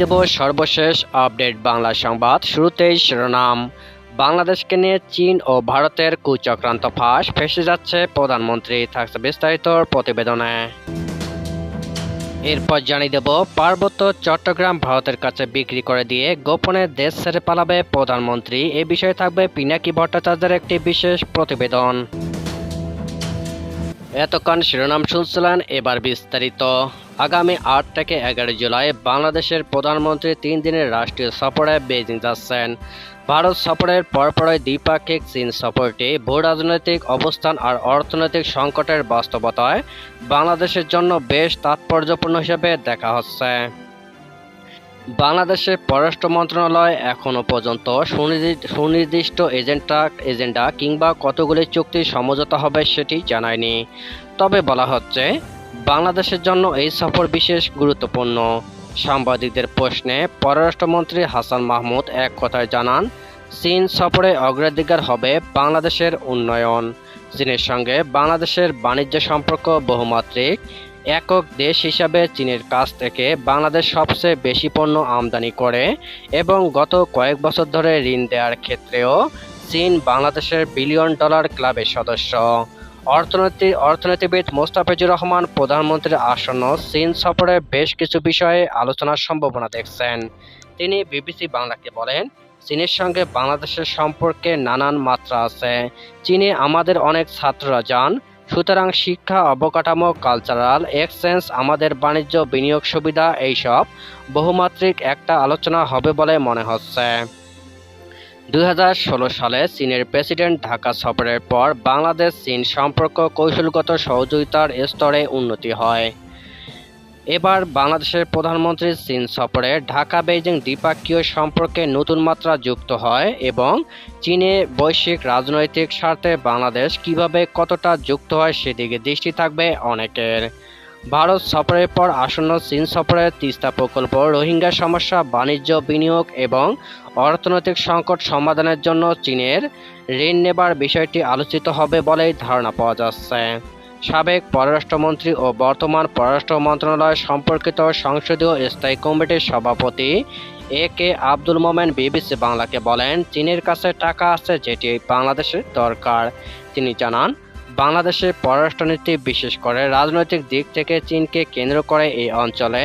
দেব সর্বশেষ আপডেট বাংলা সংবাদ। শুরুতেই শিরোনাম। বাংলাদেশকে নিয়ে চীন ও ভারতের কুচক্রান্ত ফাঁস, ফেসে যাচ্ছে প্রধানমন্ত্রী, থাকছে বিস্তারিত প্রতিবেদনে। এরপর জানিয়ে দেব, পার্বত্য চট্টগ্রাম ভারতের কাছে বিক্রি করে দিয়ে গোপনে দেশ ছেড়ে পালাবে প্রধানমন্ত্রী। এ বিষয়ে থাকবে পিনাকি ভট্টাচার্যের একটি বিশেষ প্রতিবেদন। এতক্ষণ শিরোনাম শুনছিলেন, এবার বিস্তারিত। আগামী আট থেকে এগারো জুলাই বাংলাদেশের প্রধানমন্ত্রী তিন দিনের রাষ্ট্রীয় সফরে বেজিং যাচ্ছেন। ভারত সফরের পরপরই দ্বিপাক্ষিক চীন সফরটি ভূ রাজনৈতিক অবস্থান আর অর্থনৈতিক সংকটের বাস্তবতায় বাংলাদেশের জন্য বেশ তাৎপর্যপূর্ণ হিসেবে দেখা হচ্ছে। বাংলাদেশের পররাষ্ট্র মন্ত্রণালয় এখনও পর্যন্ত সুনির্দি- সুনির্দিষ্ট এজেন্ডা এজেন্ডা কিংবা কতগুলি চুক্তি সমঝোতা হবে সেটি জানায়নি। তবে বলা হচ্ছে বাংলাদেশের জন্য এই সফর বিশেষ গুরুত্বপূর্ণ। সাংবাদিকদের প্রশ্নে পররাষ্ট্রমন্ত্রী হাসান মাহমুদ এক কথায় জানান, চীন সফরে অগ্রাধিকার হবে বাংলাদেশের উন্নয়ন। চীনের সঙ্গে বাংলাদেশের বাণিজ্য সম্পর্ক বহুমাত্রিক। একক দেশ হিসাবে চীনের কাছ থেকে বাংলাদেশ সবচেয়ে বেশি পণ্য আমদানি করে এবং গত কয়েক বছর ধরে ঋণ দেওয়ার ক্ষেত্রেও চীন বাংলাদেশের বিলিয়ন ডলার ক্লাবের সদস্য। অর্থনীতি, অর্থনীতিবিদ মোস্তাফিজুর রহমান প্রধানমন্ত্রীর আসন্ন চীন সফরে বেশ কিছু বিষয়ে আলোচনার সম্ভাবনা দেখছেন। তিনি বিবিসি বাংলাকে বলেন, চীনের সঙ্গে বাংলাদেশের সম্পর্কে নানান মাত্রা আছে। চীনে আমাদের অনেক ছাত্ররা যান, সুতরাং শিক্ষা, অবকাঠামো কালচারাল এক্সচেঞ্জ আমাদের বাণিজ্য, বিনিয়োগ সুবিধা, এইসব বহুমাত্রিক একটা আলোচনা হবে বলে মনে হচ্ছে। দুই হাজার ষোলো সালে চীনের প্রেসিডেন্ট ঢাকা সফরের পর বাংলাদেশ চীন সম্পর্ক কৌশলগত সহযোগিতার স্তরে উন্নতি হয়। এবার বাংলাদেশের প্রধানমন্ত্রী চীন সফরে ঢাকা বেইজিং দ্বিপাক্ষীয় সম্পর্কে নতুন মাত্রা যুক্ত হয় এবং চীনে বৈশ্বিক রাজনৈতিক স্বার্থে বাংলাদেশ কীভাবে কতটা যুক্ত হয় সেদিকে দৃষ্টি থাকবে অনেকের। ভারত সফরের পর আসন্ন চীন সফরের তিস্তা প্রকল্প, রোহিঙ্গা সমস্যা, বাণিজ্য বিনিয়োগ এবং অর্থনৈতিক সংকট সমাধানের জন্য চীনের ঋণ নেবার বিষয়টি আলোচিত হবে বলেই ধারণা পাওয়া যাচ্ছে। সাবেক পররাষ্ট্রমন্ত্রী ও বর্তমান পররাষ্ট্র মন্ত্রণালয় সম্পর্কিত সংসদীয় স্থায়ী কমিটির সভাপতি এ কে আব্দুল মোমেন বিবিসি বাংলাকে বলেন, চীনের কাছে টাকা আছে যেটি বাংলাদেশের দরকার। তিনি জানান বাংলাদেশের পররাষ্ট্রনীতি বিশেষ করে রাজনৈতিক দিক থেকে চীনকে কেন্দ্র করে এই অঞ্চলে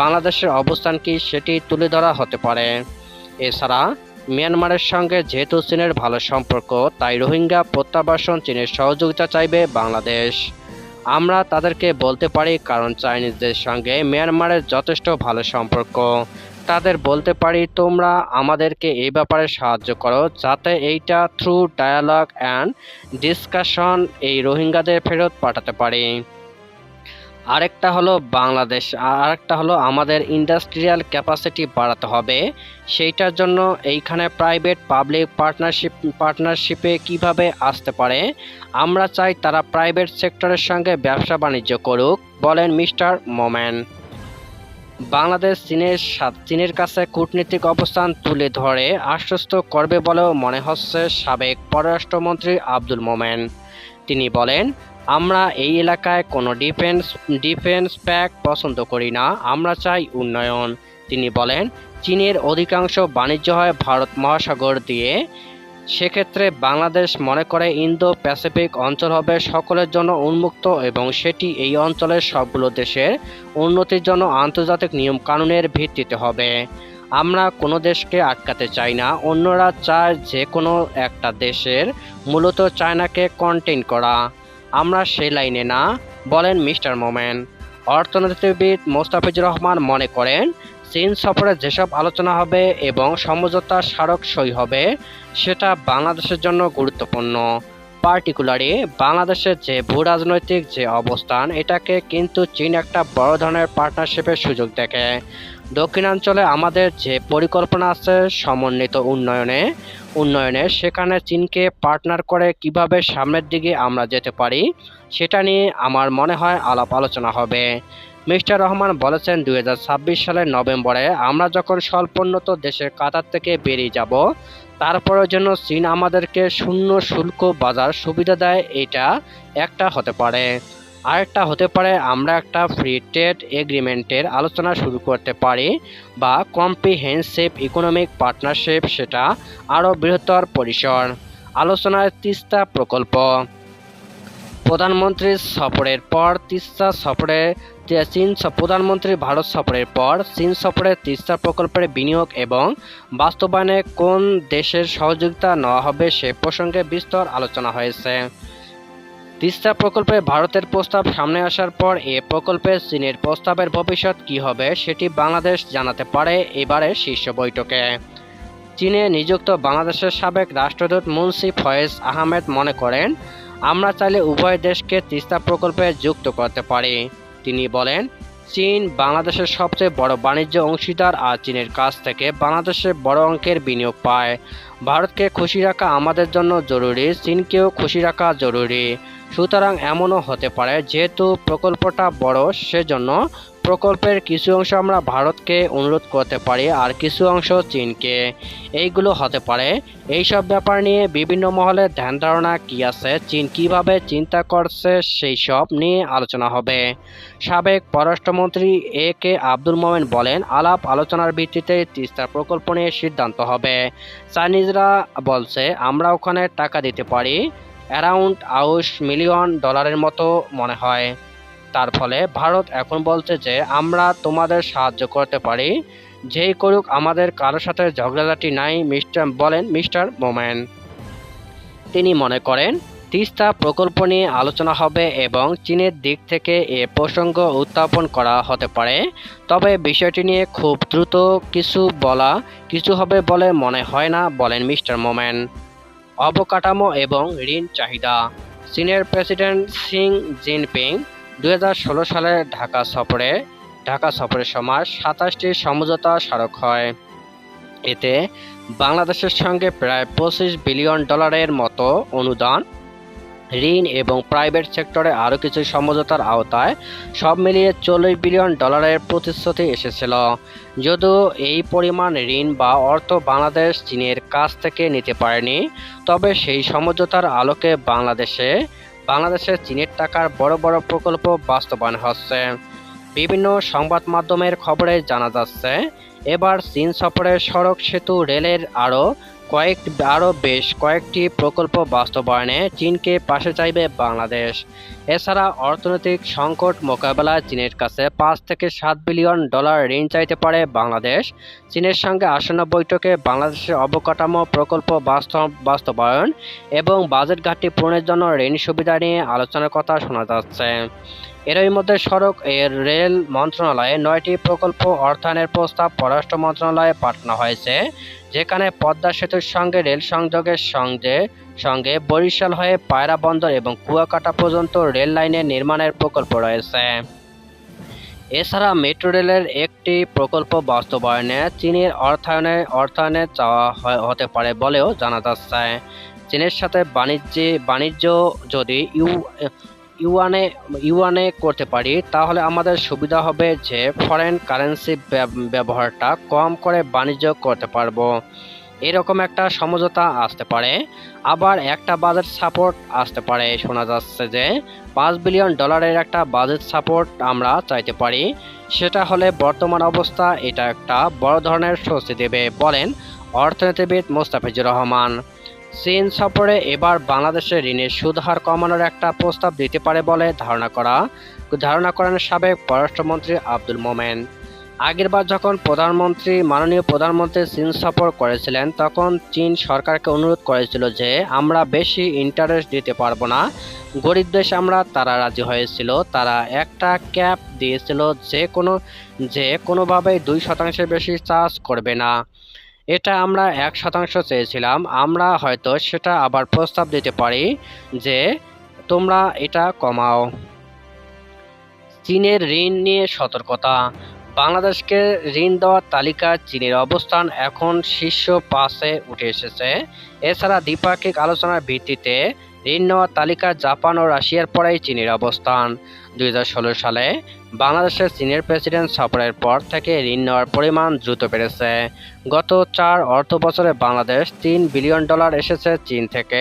বাংলাদেশের অবস্থান কি সেটি তুলে ধরা হতে পারে। এছাড়া মিয়ানমারের সঙ্গে যেহেতু চীনের ভালো সম্পর্ক, তাই রোহিঙ্গা প্রত্যাবাসন চীনের সহযোগিতা চাইবে বাংলাদেশ। আমরা তাদেরকে বলতে পারি কারণ চাইনিজদের সঙ্গে মিয়ানমারের যথেষ্ট ভালো সম্পর্ক। তাদের বলতে পারি, তোমরা আমাদেরকে এই ব্যাপারে সাহায্য করো যাতে এইটা থ্রু ডায়ালগ অ্যান্ড ডিসকাশন এই রোহিঙ্গাদের ফেরত পাঠাতে পারি। আরেকটা হলো বাংলাদেশ আরেকটা হলো আমাদের ইন্ডাস্ট্রিয়াল ক্যাপাসিটি বাড়াতে হবে। সেইটার জন্য এইখানে প্রাইভেট পাবলিক পার্টনারশিপ পার্টনারশিপে কীভাবে আসতে পারে? আমরা চাই তারা প্রাইভেট সেক্টরের সঙ্গে ব্যবসা বাণিজ্য করুক, বলেন মিস্টার মোমেন। বাংলাদেশ চীনের চীনের কাছে কূটনীতিক অবস্থান তুলে ধরে, আশ্বস্ত করবে বলেও মনে হচ্ছে সাবেক পররাষ্ট্রমন্ত্রী আব্দুল মোমেন। তিনি বলেন আমরা এই এলাকায় কোনো ডিফেন্স ডিফেন্স প্যাক পছন্দ করি না, আমরা চাই উন্নয়ন। তিনি বলেন, চীনের অধিকাংশ বাণিজ্য হয় ভারত মহাসাগর দিয়ে। সেক্ষেত্রে বাংলাদেশ মনে করে ইন্দো প্যাসিফিক অঞ্চল হবে সকলের জন্য উন্মুক্ত এবং সেটি এই অঞ্চলের সবগুলো দেশের উন্নতির জন্য আন্তর্জাতিক নিয়ম কানুনের ভিত্তিতে হবে। আমরা কোনো দেশকে আটকাতে চাই না, অন্যরা চায় যে কোনো একটা দেশের, মূলত চায়নাকে কন্টেন করা। আমরা সেই লাইনে না, বলেন মিস্টার মোমেন। অর্থনীতিবিদ মোস্তাফিজুর রহমান মনে করেন, চীন সফরে যেসব আলোচনা হবে এবং সমঝোতা স্মারক সই হবে, সেটা বাংলাদেশের জন্য গুরুত্বপূর্ণ। পার্টিকুলারি বাংলাদেশের যে ভূ রাজনৈতিক যে অবস্থান, এটাকে কিন্তু চীন একটা বড় ধরনের পার্টনারশিপের সুযোগ দেখে। দক্ষিণাঞ্চলে আমাদের যে পরিকল্পনা আছে সমন্বিত উন্নয়নে উন্নয়নে সেখানে চীনকে পার্টনার করে কীভাবে সামনের দিকে আমরা যেতে পারি, সেটা নিয়ে আমার মনে হয় আলাপ আলোচনা হবে। মিস্টার রহমান বলেছেন দু হাজার ছাব্বিশ সালের নভেম্বরে আমরা যখন স্বল্পোন্নত দেশের কাতার থেকে বেরিয়ে যাব তারপরেও যেন চীন আমাদেরকে শূন্য শুল্ক বাজার সুবিধা দেয়, এটা একটা হতে পারে। আরেকটা হতে পারে আমরা একটা ফ্রি ট্রেড এগ্রিমেন্টের আলোচনা শুরু করতে পারি বা কম্প্রিহেন্সিভ ইকোনমিক পার্টনারশিপ সেটা আরও বৃহত্তর পরিসর। আলোচনায় তিস্তা প্রকল্প। প্রধানমন্ত্রীর সফরের পর তিস্তা সফরে চীন প্রধানমন্ত্রী ভারত সফরের পর চীন সফরে তিস্তা প্রকল্পের বিনিয়োগ এবং বাস্তবায়নে কোন দেশের সহযোগিতা নেওয়া হবে সে প্রসঙ্গে বিস্তর আলোচনা হয়েছে। তিস্তা প্রকল্পে ভারতের প্রস্তাব সামনে আসার পর এ প্রকল্পে চীনের প্রস্তাবের ভবিষ্যৎ কী হবে সেটি বাংলাদেশ জানাতে পারে এবারের শীর্ষ বৈঠকে। চীনে নিযুক্ত বাংলাদেশের সাবেক রাষ্ট্রদূত মুন্সি ফয়েজ আহমেদ মনে করেন, আমরা চাইলে উভয় দেশকে তিস্তা প্রকল্পে যুক্ত করতে পারি। তিনি বলেন, চীন বাংলাদেশের সবচেয়ে বড় বাণিজ্য অংশীদার আর চীনের কাছ থেকে বাংলাদেশে বড় অঙ্কের বিনিয়োগ পায়। ভারতকে খুশি রাখা আমাদের জন্য জরুরি, চীনকেও খুশি রাখা জরুরি। সুতরাং এমনও হতে পারে, যেহেতু প্রকল্পটা বড়, সেজন্য প্রকল্পের কিছু অংশ আমরা ভারতকে অনুরোধ করতে পারি আর কিছু অংশ চীনকে। এইগুলো হতে পারে। এইসব ব্যাপার নিয়ে বিভিন্ন মহলে ধ্যান ধারণা কি আছে, চীন কীভাবে চিন্তা করছে, সেই সব নিয়ে আলোচনা হবে। সাবেক পররাষ্ট্রমন্ত্রী এ কে আব্দুল মোমেন বলেন, আলাপ আলোচনার ভিত্তিতে তিস্তা প্রকল্প নিয়ে সিদ্ধান্ত হবে। চাইনিজরা বলছে, আমরা ওখানে টাকা দিতে পারি। অ্যারাউন্ড আউশ মিলিয়ন ডলারের মতো মনে হয়। তার ফলে ভারত এখন বলছে যে, আমরা তোমাদের সাহায্য করতে পারি। যেই করুক আমাদের কারোর সাথে ঝগড়াঝাটি নাই, মিস্টার বলেন মিস্টার মোমেন তিনি মনে করেন, তিস্তা প্রকল্প নিয়ে আলোচনা হবে এবং চীনের দিক থেকে এ প্রসঙ্গ উত্থাপন করা হতে পারে। তবে বিষয়টি নিয়ে খুব দ্রুত কিছু বলা কিছু হবে বলে মনে হয় না বলেন মিস্টার মোমেন অবকাঠামো এবং ঋণ চাহিদা। চীনের প্রেসিডেন্ট সিং জিনপিং দুই সালে ঢাকা সফরে, ঢাকা সফরের সময় সাতাশটি সমঝোতা স্মারক হয়। এতে বাংলাদেশের সঙ্গে প্রায় পঁচিশ বিলিয়ন ডলারের মতো অনুদান ঋণ এবং প্রাইভেট সেক্টরে আরও কিছু সমঝোতার আওতায় সব মিলিয়ে চল্লিশ বিলিয়ন ডলারের প্রতিশ্রুতি এসেছিল। যদিও এই পরিমাণ ঋণ বা অর্থ বাংলাদেশ চীনের কাছ থেকে নিতে পারেনি, তবে সেই সমঝোতার আলোকে বাংলাদেশে বাংলাদেশের চীনের টাকার বড় বড় প্রকল্প বাস্তবায়ন হচ্ছে। বিভিন্ন সংবাদ মাধ্যমের খবরে জানা যাচ্ছে, এবার চীন সফরে সড়ক সেতু, রেলের আরও কয়েক আরও বেশ কয়েকটি প্রকল্প বাস্তবায়নে চীনকে পাশে চাইবে বাংলাদেশ। এছাড়া অর্থনৈতিক সংকট মোকাবেলায় চীনের কাছে পাঁচ থেকে সাত বিলিয়ন ডলার ঋণ চাইতে পারে বাংলাদেশ। চীনের সঙ্গে আসন্ন বৈঠকে বাংলাদেশের অবকাঠামো প্রকল্প বাস্তব বাস্তবায়ন এবং বাজেট ঘাটতি পূরণের জন্য ঋণ সুবিধা নিয়ে আলোচনার কথা শোনা যাচ্ছে। এরই মধ্যে সড়ক, এর রেল মন্ত্রণালয়ে নয়টি প্রকল্প অর্থায়নের প্রস্তাব পররাষ্ট্র মন্ত্রণালয়ে পাঠানো হয়েছে, যেখানে পদ্মা সেতুর সঙ্গে রেল সংযোগের সঙ্গে সঙ্গে বরিশাল হয়ে পায়রা বন্দর এবং কুয়াকাটা পর্যন্ত রেল লাইনের নির্মাণের প্রকল্প রয়েছে। এছাড়া মেট্রো রেলের একটি প্রকল্প বাস্তবায়নে চীনের অর্থায়নে অর্থায়নে চাওয়া হতে পারে বলেও জানা যাচ্ছে। চীনের সাথে বাণিজ্যে, বাণিজ্য যদি ইউ ইউয়ানে ইউয়ানে করতে পারি, তাহলে আমাদের সুবিধা হবে যে ফরেন কারেন্সি ব্যবহারটা কম করে বাণিজ্য করতে পারব। এরকম একটা সমঝোতা আসতে পারে। আবার একটা বাজেট সাপোর্ট আসতে পারে, শোনা যাচ্ছে যে পাঁচ বিলিয়ন ডলারের একটা বাজেট সাপোর্ট আমরা চাইতে পারি। সেটা হলে বর্তমান অবস্থা এটা একটা বড় ধরনের স্বস্তি দেবে, বলেন অর্থনীতিবিদ মোস্তাফিজুর রহমান। চীন সফরে এবার বাংলাদেশের ঋণের সুদ হার কমানোর একটা প্রস্তাব দিতে পারে বলে ধারণা করা, ধারণা করেন সাবেক পররাষ্ট্রমন্ত্রী আব্দুল মোমেন। আগেরবার যখন প্রধানমন্ত্রী, মাননীয় প্রধানমন্ত্রী চীন সফর করেছিলেন, তখন চীন সরকারকে অনুরোধ করেছিল যে, আমরা বেশি ইন্টারেস্ট দিতে পারব না। গরিব দেশ আমরা, তারা রাজি হয়েছিল। তারা একটা ক্যাপ দিয়েছিল যে কোনো, যে কোনোভাবেই দুই শতাংশের বেশি চার্জ করবে না। এটা আমরা এক শতাংশ চেয়েছিলাম। আমরা হয়তো সেটা আবার প্রস্তাব দিতে পারি যে তোমরা এটা কমাও। চীনের ঋণ নিয়ে সতর্কতা। বাংলাদেশকে ঋণ দেওয়ার তালিকায় চীনের অবস্থান এখন শীর্ষ পাশে উঠে এসেছে। এছাড়া দ্বিপাক্ষিক আলোচনার ভিত্তিতে ঋণ নেওয়ার তালিকা জাপান ও রাশিয়ার পরেই চীনের অবস্থান। দুই হাজার ষোলো সালে বাংলাদেশের চীনের প্রেসিডেন্ট সফরের পর থেকে ঋণ নেওয়ার পরিমাণ দ্রুত বেড়েছে। গত চার অর্থ বছরে বাংলাদেশ তিন বিলিয়ন ডলার এসেছে চীন থেকে।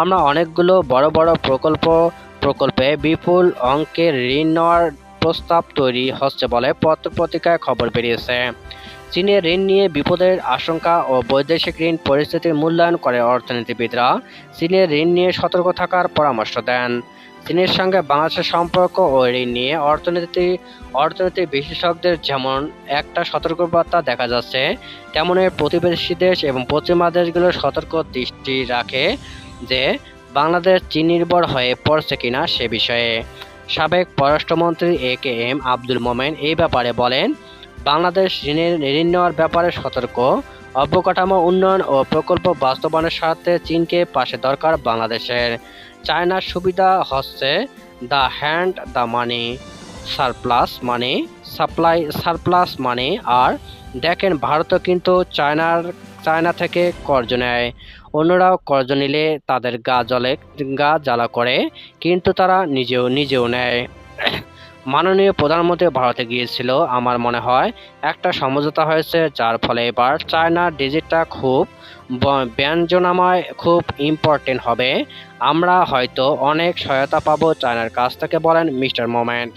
আমরা অনেকগুলো বড় বড় প্রকল্প, প্রকল্পে বিপুল অঙ্কের ঋণ নেওয়ার প্রস্তাব তৈরি হচ্ছে বলে পত্রপত্রিকায় খবর বেরিয়েছে। চীনের ঋণ নিয়ে বিপদের আশঙ্কা ও বৈদেশিক ঋণ পরিস্থিতির মূল্যায়ন করে অর্থনীতিবিদরা চীনের ঋণ নিয়ে সতর্ক থাকার পরামর্শ দেন। চীনের সঙ্গে বাংলাদেশের সম্পর্ক ও ঋণ নিয়ে অর্থনীতি অর্থনীতি বিশেষজ্ঞদের যেমন একটা সতর্কবার্তা দেখা যাচ্ছে তেমনি প্রতিবেশী দেশ এবং পশ্চিমা দেশগুলো সতর্ক দৃষ্টি রাখে যে বাংলাদেশ চীন নির্ভর হয়ে পড়ছে কিনা সে বিষয়ে। সাবেক পররাষ্ট্রমন্ত্রী এ কে এম আব্দুল মোমেন এই ব্যাপারে বলেন, বাংলাদেশ ঋণের ঋণ নেওয়ার ব্যাপারে সতর্ক, অবকাঠামো উন্নয়ন ও প্রকল্প বাস্তবায়নের স্বার্থে চীনকে পাশে দরকার বাংলাদেশের। চায়নার সুবিধা হচ্ছে the hand the money surplus মানে সাপ্লাই সারপ্লাস মানে আর দেখেন ভারতও কিন্তু চায়নার, চায়না থেকে কর্জ নেয়। অন্যরাও কর্জ নিলে তাদের গা জলে গা জ্বালা করে, কিন্তু তারা নিজেও নিজেও নেয়। মাননীয় প্রধানমন্ত্রী ভারতে গিয়েছিল, আমার মনে হয়। একটা সমঝোতা হয়েছে, যার ফলে এবার চায়নার ডিজিটটা খুব ব্যঞ্জনাময়, খুব ইম্পর্টেন্ট হবে। আমরা হয়তো অনেক সহায়তা পাবো চায়নার কাছ থেকে বলেন মিস্টার মোমেন্ট